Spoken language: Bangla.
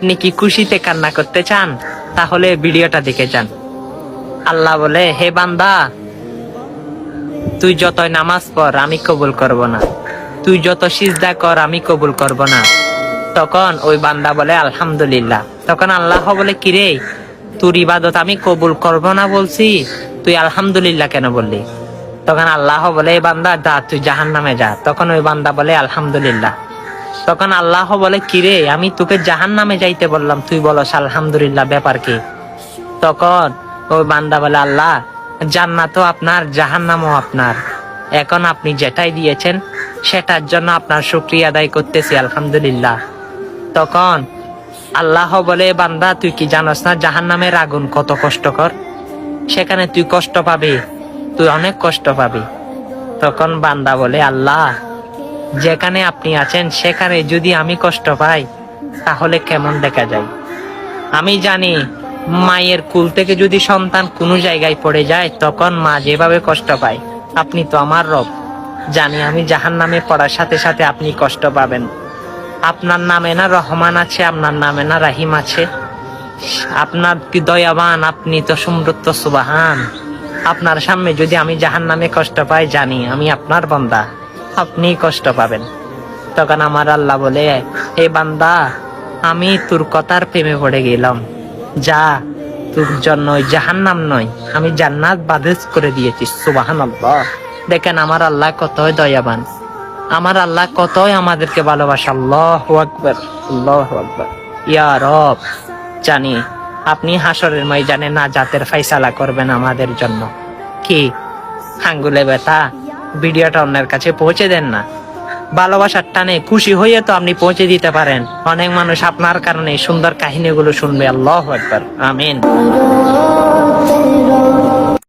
আপনি কি খুশিতে কান্না করতে চান? তাহলে ভিডিওটা দেখে যান। আল্লাহ বলে, হে বান্দা, তুই যতই নামাজ পড়, আমি কবুল করব না। তুই যত সিজদা কর, আমি কবুল করব না। তখন ওই বান্দা বলে, আলহামদুলিল্লাহ। তখন আল্লাহ বলে কিরে তোর ইবাদত আমি কবুল করব না বলছি? তুই আলহামদুলিল্লাহ কেন বললি? তখন আল্লাহ বলে বান্দা, যা, তুই জাহান নামে যা। তখন ওই বান্দা বলে, আলহামদুলিল্লাহ। তখন আল্লাহ বলে, কিরে, আমি তোকে জাহান নামে যাইতে বললাম। তুই বলস, আলহামদুলিল্লাহ, ব্যাপার কি? তখন ওই বান্দা বলে, আল্লাহ, জান্নাতও আপনার, জাহান্নামও আপনার। এখন আপনি যেটাই দিয়েছেন, সেটার জন্য আপনার শুক্রিয়া আদায় করতেছি, আলহামদুলিল্লাহ। তখন আল্লাহ বলে, বান্দা, তুই কি জানোস না, জাহান্নামের আগুন কত কষ্টকর? সেখানে তুই কষ্ট পাবি, তুই অনেক কষ্ট পাবি। তখন বান্দা বলে, আল্লাহ যেখানে আপনি আছেন, সেখানে যদি আমি কষ্ট পাই, তাহলে কেমন দেখা যায়? আমি জানি, মায়ের কুল থেকে যদি সন্তান কোনো জায়গায় পড়ে যায়, তখন মা যেভাবে কষ্ট পায়, আপনি তো আমার রব। জানি আমি জাহান নামে পড়ার সাথে সাথে আপনি কষ্ট পাবেন। আপনার নামে না রহমান আছে, আপনার নামে না রাহিম আছে। আপনার কি দয়াবান, আপনি তো সমৃদ্ধ, সুবাহান। আপনার সামনে যদি আমি জাহান নামে কষ্ট পাই, জানি আমি আপনার বান্দা। আপনি কষ্ট পাবেন। তখন আমার আল্লাহ বলে হে বান্দা, আমি তোর কথার প্রেমে পড়ে গেলাম। যা, তোর জন্য জাহান্নাম নয়, আমি জান্নাত বাদেশ করে দিয়েছি সুবাহান আল্লাহ দেখেন, আমার আল্লাহ কতই দয়াবান। আমার আল্লাহ কতই আমাদেরকে ভালোবাসা। আল্লাহ আকবর আল্লাহ আকবর। ইয়া রব, জানি, আপনি হাসরের ময়দানে না জাতের ফাইসালা করবেন আমাদের জন্য। কি? আঙ্গুলে ব্যথা? ভিডিওটা অন্যের কাছে পৌঁছে দেন না। ভালোবাসার টানে খুশি হয়ে তো আপনি পৌঁছে দিতে পারেন। অনেক মানুষ আপনার কারণে সুন্দর কাহিনীগুলো শুনবে। আল্লাহ একবার আমিন।